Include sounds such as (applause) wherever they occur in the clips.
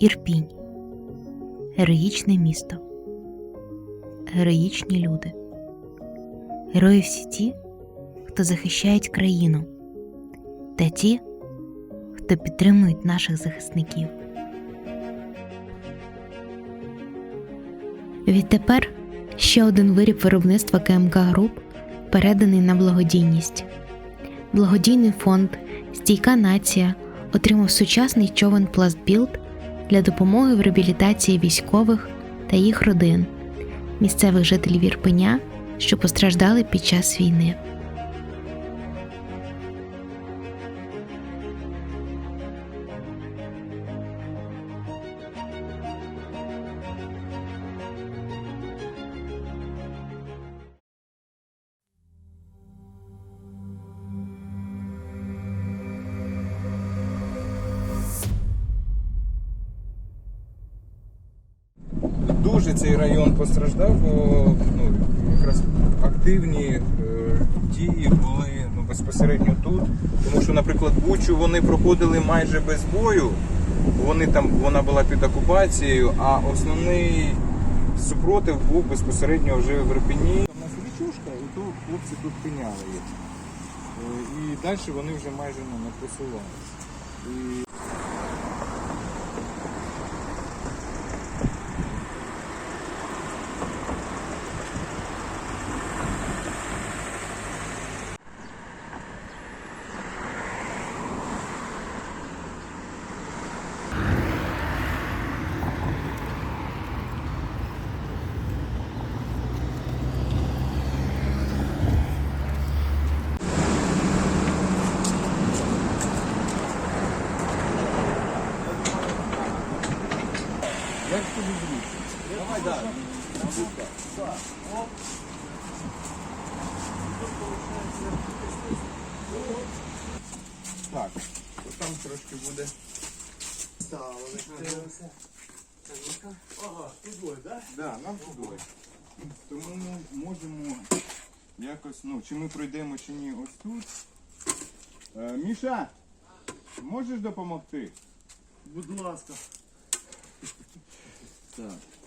Ірпінь. Героїчне місто. Героїчні люди. Герої всі ті, хто захищають країну, та ті, хто підтримують наших захисників. Відтепер ще один виріб виробництва КМК Груп переданий на благодійність. Благодійний фонд Стійка нація отримав сучасний човен Пластбілд для допомоги в реабілітації військових та їх родин, місцевих жителів Ірпеня, що постраждали під час війни. Дуже цей район постраждав, бо ну, якраз активні е, дії були ну, безпосередньо тут. Тому що, наприклад, Бучу вони проходили майже без бою. Вони там вона була під окупацією, а основний супротив був безпосередньо вже в Репені. У нас річушка, і то хлопці тут пиняли їх. Е, І далі вони вже майже не просувалися. І Давай, да. Так, то там трошки буде. Ага, туди, да? Да, нам туди. Тому ми можемо якось, ну, чи ми пройдемо, чи ні, ось тут. Е, Міша, можеш допомогти? Будь ласка. Так.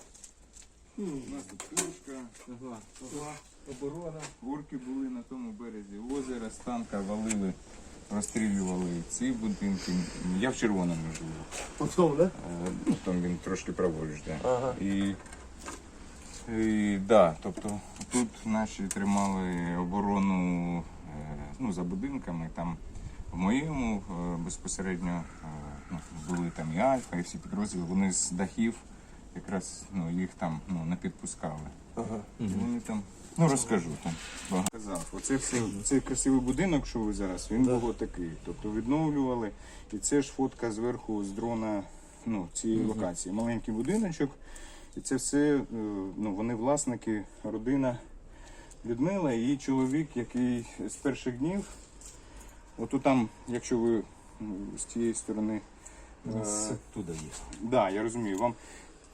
У нас тут пушка. Ага, ага. Оборона. Орки були на тому березі озера, з танка валили, розстрілювали ці будинки. Я в червоному живу. Потом, да? Е, Ну, там він трошки праворуч, да. Ага. І, і да, тобто тут наші тримали оборону е, ну, за будинками. Там в моєму е, безпосередньо е, ну, були там і Альфа, і всі підрозділи, вони з дахів якраз ну, їх там ну, не підпускали. Ага. І Вони там, ну розкажу там. багато. Казав, оце все, цей красивий будинок, що ви зараз, він був отакий. Тобто відновлювали. І це ж фотка зверху з дрона ну, цієї локації. Маленький будиночок. І це все, е, ну, вони власники, родина Людмила і її чоловік, який з перших днів, от там, якщо ви з тієї сторони. е, Туди є. Да, я розумію. Вам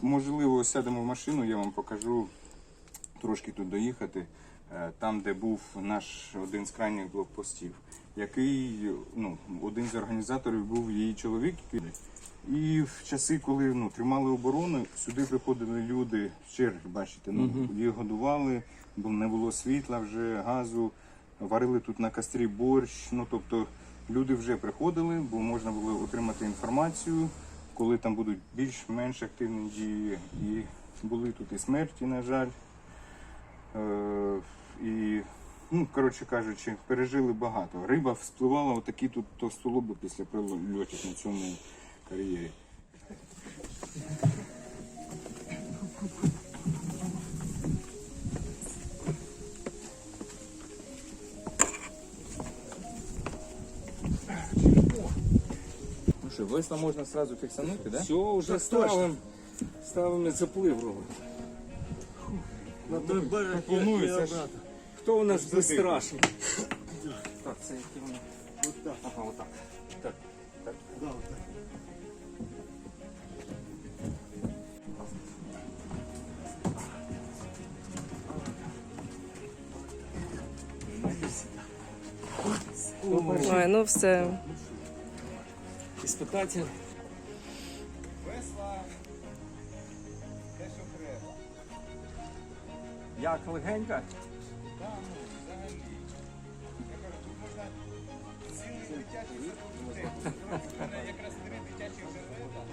можливо сядемо в машину, я вам покажу трошки тут доїхати. е, Там, де був наш один з крайніх блокпостів, який ну, один з організаторів був її чоловік. І в часи, коли ну, тримали оборону, сюди приходили люди з черги, бачите, ну, їх годували, бо не було світла вже, газу, варили тут на кострі борщ. Ну, тобто люди вже приходили, бо можна було отримати інформацію, коли там будуть більш-менш активні дії. І були тут і смерті, на жаль. Е, і, ну, коротше кажучи, пережили багато. Риба вспливала отакі тут товстолоби після прильотів на цьому кар'єрі. Що, весла можна одразу фіксанути, да? Все, вже ставимо. Ставимо заплив робимо. На той берег так ж. Хто у нас безстрашний? Так, це які вони. Вот так. Ага, отак. Так, так. Да, так. Ой, ну все. Іспитатель. кресла. Те, що треба. Як легенька? Да, ну, взагалі. Я кажу, тут можна цілий дитячий садок. У мене якраз три дитячі жерела.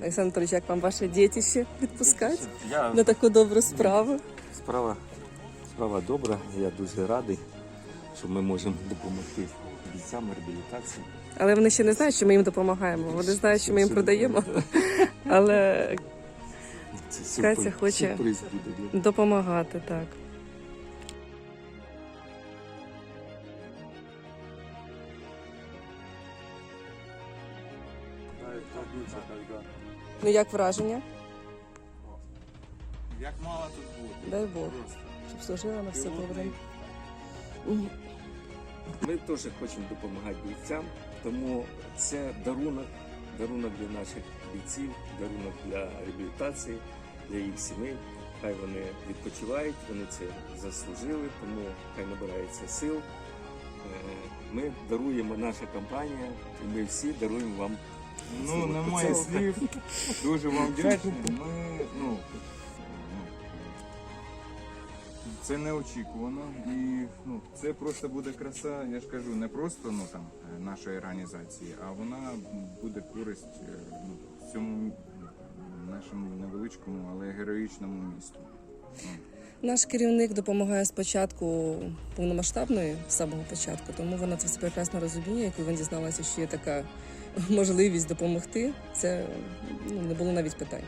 Олександр Анатольович, як вам ваше дітище відпускати Я на таку добру справу? справа, справа добра. Я дуже радий, що ми можемо допомогти бійцям реабілітації. Але вони ще не знають, що ми їм допомагаємо. Вони знають, що ми їм продаємо. (laughs) Але Катя хоче- допомагати так. Ну як враження? Як мало тут буде. Дай Бог, щоб служила на все добре. Ми теж хочемо допомагати бійцям, тому це дарунок, дарунок для наших бійців, дарунок для реабілітації, для їх сімей. Хай вони відпочивають, вони це заслужили, тому хай набирається сил. Е, Ми даруємо наша компанія, і ми всі даруємо вам. Ну, немає слів. (laughs) Дуже вам вдячні. Ми, ну, це неочікувано. І ну, це просто буде краса, я ж кажу, не просто ну, там, е, нашої організації, а вона буде користь е, ну, цьому нашому невеличкому, але героїчному місту. Наш керівник допомагає спочатку повномасштабної, з самого початку, тому вона це все прекрасно розуміє. Коли він дізналася, що є така (laughs) можливість допомогти, це ну, не було навіть питань.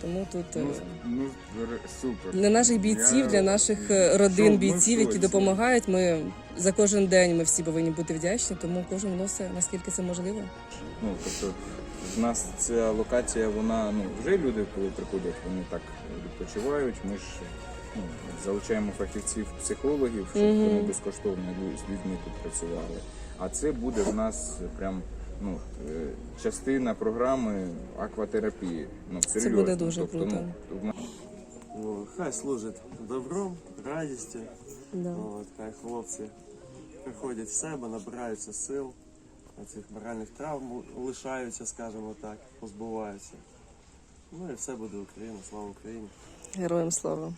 Тому тут е, Ну, ну р- супер. для наших бійців, Я- для наших е, родин бійців, які допомагають, ми за кожен день ми всі повинні бути вдячні, тому кожен вносить наскільки це можливо. Ну, тобто, в нас ця локація, вона ну вже люди, коли приходять, вони так відпочивають. Ми ж ну, залучаємо фахівців, психологів, щоб Мгм. вони безкоштовно лю- з людьми тут працювали. А це буде в нас прям ну, е, частина програми акватерапії. Ну, серйозно. буде дуже тобто, круто. Ну, Ну, хай служить добром, радістю. Да. От, хай хлопці приходять в себе, набираються сил, цих моральних травм лишаються, скажімо так, позбуваються. Ну і все буде Україна, слава Україні. Героям слава.